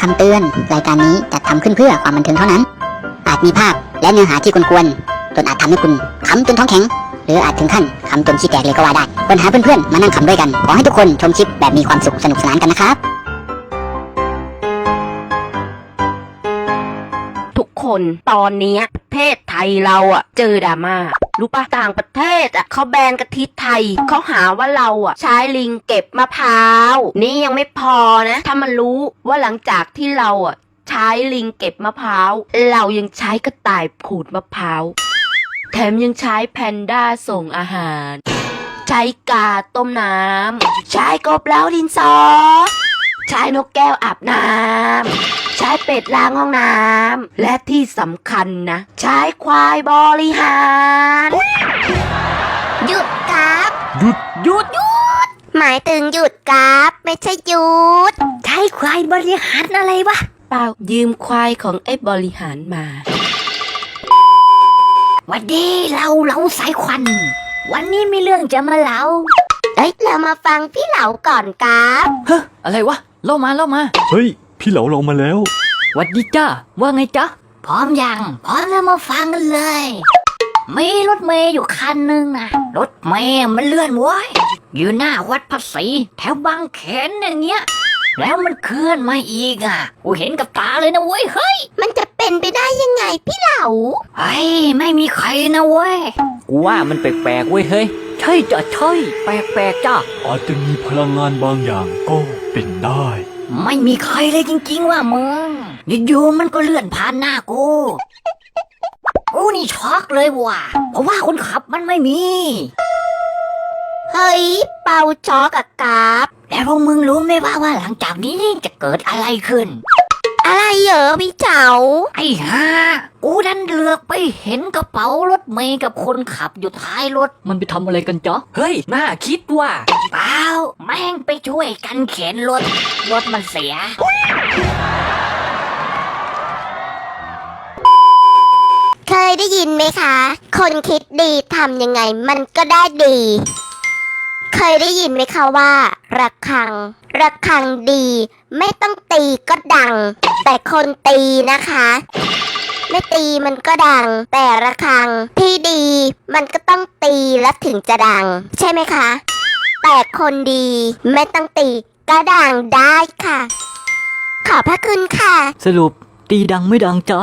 คำเตือน รายการนี้จัดทำขึ้นเพื่อความบันเทิงเท่านั้น อาจมีภาพและเนื้อหาที่กวนๆจนอาจทำให้คุณขำจนท้องแข็ง หรืออาจถึงขั้นขำจนขี้แตกเลยก็ว่าได้ควรหาเพื่อนๆมานั่งขำด้วยกัน ขอให้ทุกคนชมคลิปแบบมีความสุขสนุกสนานกันนะครับ คนตอนนี้ประเทศไทยเราอะเจอดราม่ารู้ปะต่างประเทศอะเขาแบนกะทิไทยเขาหาว่าเราอะใช้ลิงเก็บมะพร้าว นี่ยังไม่พอนะ ถ้ามันรู้ว่าหลังจากที่เราอะใช้ลิงเก็บมะพร้าว เรายังใช้กระต่ายขูดมะพร้าว แถมยังใช้แพนด้าส่งอาหาร ใช้กาต้มน้ำใช้กบแล้วดินสอใช้นกแก้วอาบน้ำ ใช้เป็ดล้างห้องน้ำและที่สำคัญนะ ใช้ควายบริหารหยุดครับหยุดหยุดหยุดหมายถึงหยุดครับ ไม่ใช่หยุดใช้ควายบริหารอะไรวะเปล่ายืมควายของไอ้บริหารมาวันดีเราเราสายควัน วันนี้มีเรื่องจะมาเล่าเอ้ยเรามาฟังพี่เหลาก่อนครับเฮ้ออะไรวะเล่ามาเล่ามา เฮ้ย พี่เหลาเรามาแล้ว หวัดดีจ้าว่าไงจ๊ะ พร้อมยังพร้อมแล้วมาฟังกันเลย มีรถเมย์อยู่คันหนึ่งนะรถเมย์มันเลื่อนไว้ยอยู่หน้าวัดภาษีแถวบางแขนอย่างเงี้ย แล้วมันเคลื่อนมาอีกอะกูเห็นกับตาเลยนะเว้ยเฮ้ยมันจะเป็นไปได้ยังไงพี่เหลาเฮ้ยไม่มีใครนะเว้ยกูว่ามันแปลกๆเว้ยเฮ้ยใช่จ้ะใช่แปลกๆจ้าอาจจะมีพลังงานบางอย่างก็เป็นได้ ไม่มีใครเลยจริง ๆ ว่ามึงอยู่ๆมันก็เลื่อนผ่านหน้ากูกูนี่ช็อกเลยว่ะ เพราะว่าคนขับมันไม่มี เฮ้ย เป่าช็อกอะครับแล้วพวกมึงรู้ไหมว่าว่าหลังจากนี้จะเกิดอะไรขึ้น อะไรเหรอพี่เจ้า ไอ้ห่ากูดันเลือกไปเห็นกระเป๋ารถเมย์กับคนขับอยู่ท้ายรถ มันไปทำอะไรกันจ๊ะ เฮ้ย น่าคิดว่าเปล่า แม่งไปช่วยกันเข็นรถ รถมันเสีย เคยได้ยินไหมคะ คนคิดดีทำยังไงมันก็ได้ดี เคยได้ยินไหมคะว่าระฆังระฆังดี ไม่ต้องตีก็ดัง แต่คนตีนะคะ ไม่ตีมันก็ดัง แต่ระฆังที่ดี มันก็ต้องตีแล้วถึงจะดัง ใช่ไหมคะ แต่คนดี ไม่ต้องตีกระดังได้ค่ะ ขอบพระคุณค่ะ สรุปตีดังไม่ดังจ๊ะ